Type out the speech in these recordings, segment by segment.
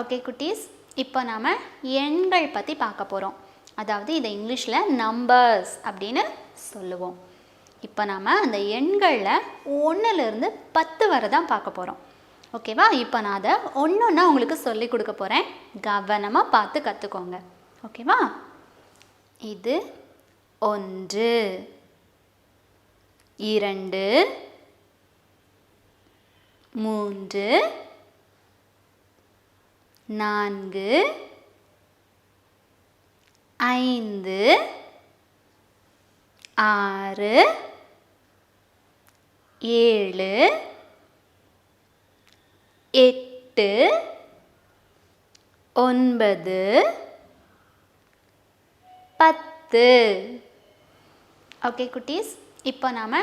Okay குட்டீஸ். இப்போ நாம் எண்கள் பற்றி பார்க்க போகிறோம் அதாவது இதை இங்கிலீஷில் நம்பர்ஸ் அப்படின்னு சொல்லுவோம். இப்போ நாம் அந்த எண்களில் ஒன்றுலேருந்து பத்து வரை தான் பார்க்க போகிறோம் ஓகேவா? இப்போ நான் அதை ஒன்று ஒன்றா உங்களுக்கு சொல்லி கொடுக்க போகிறேன் கவனமாக பார்த்து கற்றுக்கோங்க ஓகேவா? இது ஒன்று இரண்டு மூன்று நான்கு ஐந்து ஆறு ஏழு எட்டு ஒன்பது பத்து. ஓகே குட்டீஸ் இப்போ நாம்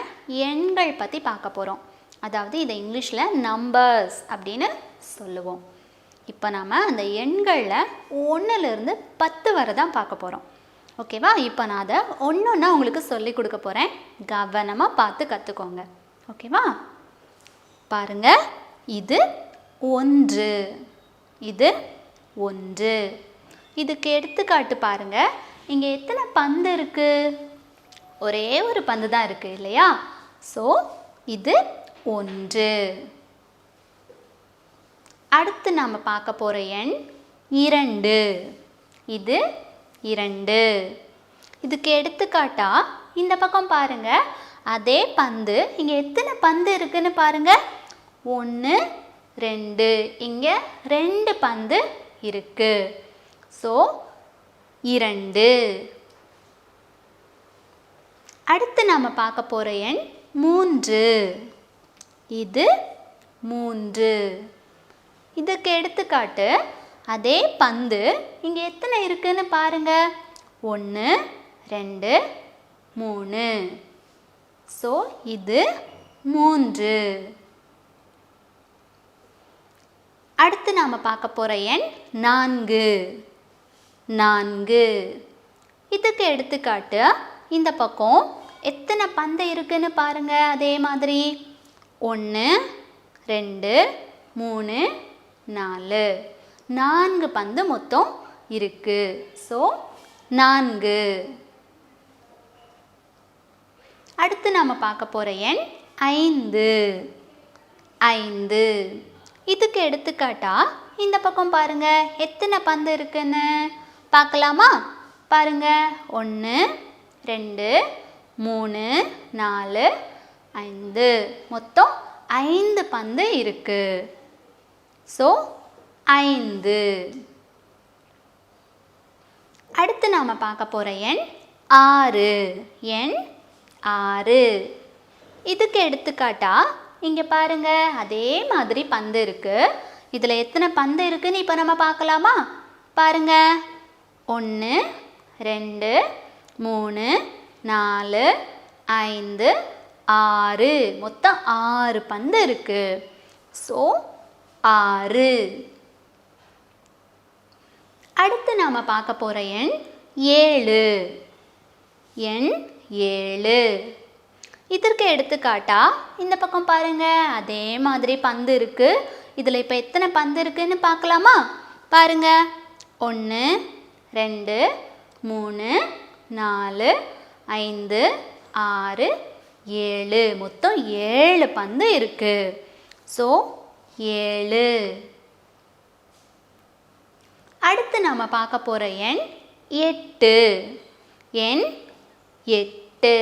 எண்கள் பற்றி பார்க்க போகிறோம் அதாவது இதை இங்கிலீஷில் நம்பர்ஸ் அப்படின்னு சொல்லுவோம். இப்போ நாம் அந்த எண்களில் ஒன்றுலேருந்து பத்து வரை தான் பார்க்க போகிறோம் ஓகேவா இப்போ நான் அதை ஒன்று ஒன்றா உங்களுக்கு சொல்லி கொடுக்க போகிறேன் கவனமாக பார்த்து கற்றுக்கோங்க ஓகேவா பாருங்கள் இது ஒன்று. இது ஒன்று. இதுக்கு எடுத்துக்காட்டு பாருங்க. இங்கே எத்தனை பந்து இருக்குது ஒரே ஒரு பந்து தான் இருக்குது இல்லையா? ஸோ இது ஒன்று. அடுத்து நாம் பார்க்க போகிற எண் இரண்டு. இது இரண்டு. இதுக்கு எடுத்துக்காட்டா இந்த பக்கம் பாருங்கள் அதே பந்து இங்கே எத்தனை பந்து இருக்குன்னு பாருங்கள் ஒன்று ரெண்டு. இங்கே ரெண்டு பந்து இருக்கு. ஸோ இரண்டு. அடுத்து நாம் பார்க்க போகிற எண் மூன்று. இது மூன்று. இதுக்கு எடுத்துக்காட்டு அதே பந்து இங்கே எத்தனை இருக்குன்னு பாருங்க. ஒன்று ரெண்டு மூணு. ஸோ இது மூன்று. அடுத்து நாம் பார்க்க போகிற எண் நான்கு. நான்கு. இதுக்கு எடுத்துக்காட்டு இந்த பக்கம் எத்தனை பந்து இருக்குன்னு பாருங்கள் அதே மாதிரி. ஒன்று ரெண்டு மூணு நாலு. நான்கு பந்து மொத்தம் இருக்குது ஸோ நான்கு. அடுத்து நாம் பார்க்க போகிற எண் ஐந்து. ஐந்து. இதுக்கு எடுத்துக்காட்டா இந்த பக்கம் பாருங்க எத்தனை பந்து இருக்குன்னு? பார்க்கலாமா? பாருங்க ஒன்று ரெண்டு மூணு நாலு ஐந்து. மொத்தம் ஐந்து பந்து இருக்கு. ஸோ ஐந்து. அடுத்து நாம் பார்க்க போகிற எண் ஆறு. எண் ஆறு. இதுக்கு எடுத்துக்காட்டா இங்கே பாருங்க அதே மாதிரி பந்து இருக்குது இதில் எத்தனை பந்து இருக்குதுன்னு இப்போ நம்ம பார்க்கலாமா? பாருங்க. ஒன்று ரெண்டு மூணு நாலு ஐந்து ஆறு. மொத்தம் ஆறு பந்து இருக்குது ஸோ ஆறு. அடுத்து நாம் பார்க்க போகிற எண் ஏழு. எண் ஏழு. இதற்கு எடுத்துக்காட்டா இந்த பக்கம் பாருங்க. அதே மாதிரி பந்து இருக்கு. இதில் இப்போ எத்தனை பந்து இருக்குன்னு பார்க்கலாமா? பாருங்க. ஒன்று ரெண்டு மூணு நாலு ஐந்து ஆறு ஏழு. மொத்தம் ஏழு பந்து இருக்கு. ஸோ ஏழு. அடுத்து நாம் பார்க்க போகிற எண் எட்டு. எண் எட்டு.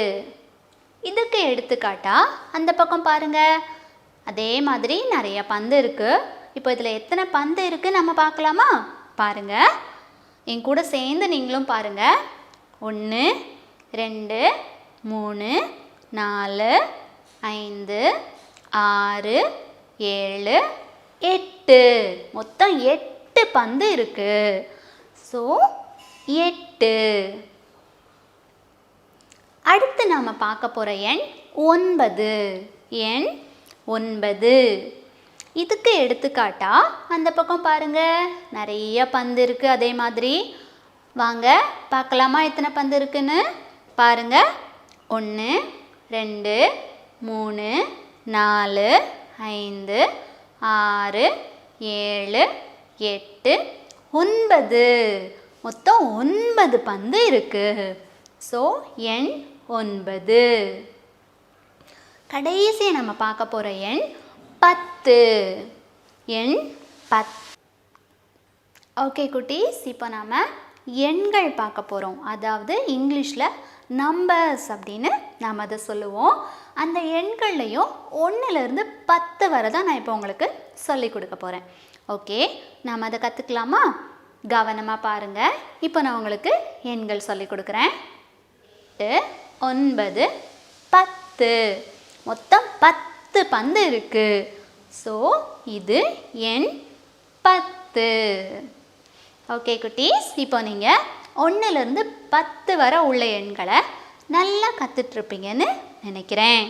இதுக்கு எடுத்துக்காட்டா அந்த பக்கம் பாருங்க. அதே மாதிரி நிறைய பந்து இருக்கு. இப்போ இதில் எத்தனை பந்து இருக்கு நம்ம பார்க்கலாமா? பாருங்க. என் கூட சேர்ந்து நீங்களும் பாருங்க. ஒன்று ரெண்டு மூணு நாலு ஐந்து ஆறு ஏழு எட்டு. மொத்தம் எட்டு பந்து இருக்கு. ஸோ எட்டு. அடுத்து நாம் பார்க்க போகிற எண் ஒன்பது. எண் ஒன்பது. இதுக்கு எடுத்துக்காட்டா அந்த பக்கம் பாருங்க. நிறைய பந்து இருக்குது அதே மாதிரி. வாங்க பார்க்கலாமா எத்தனை பந்து இருக்குன்னு? பாருங்க. ஒன்று ரெண்டு மூணு நாலு ஐந்து ஆறு ஏழு எட்டு ஒன்பது. மொத்தம் ஒன்பது பந்து இருக்கு. ஸோ எண் ஒன்பது. கடைசி நம்ம பார்க்க போகிற எண் பத்து. எண் பத் ஓகே குட்டீஸ் இப்போ நாம் எண்கள் பார்க்க போகிறோம் அதாவது இங்கிலீஷில் நம்பர்ஸ் அப்படின்னு நாம் அதை சொல்லுவோம். அந்த எண்கள்லையும் ஒன்றுலேருந்து பத்து வரை தான் நான் இப்போ உங்களுக்கு சொல்லி கொடுக்க போகிறேன் ஓகே நாம் அதை கற்றுக்கலாமா கவனமாக பாருங்கள் இப்போ நான் உங்களுக்கு எண்கள் சொல்லி கொடுக்குறேன். எட்டு ஒன்பது பத்து. மொத்தம் பத்து பந்து இருக்கு. ஸோ இது எண் பத்து. ஓகே குட்டீஸ் இப்போ நீங்கள் ஒன்றுலேருந்து பத்து வர உள்ள எண்களை நல்லா கற்றுட்ருப்பீங்கன்னு நினைக்கிறேன்.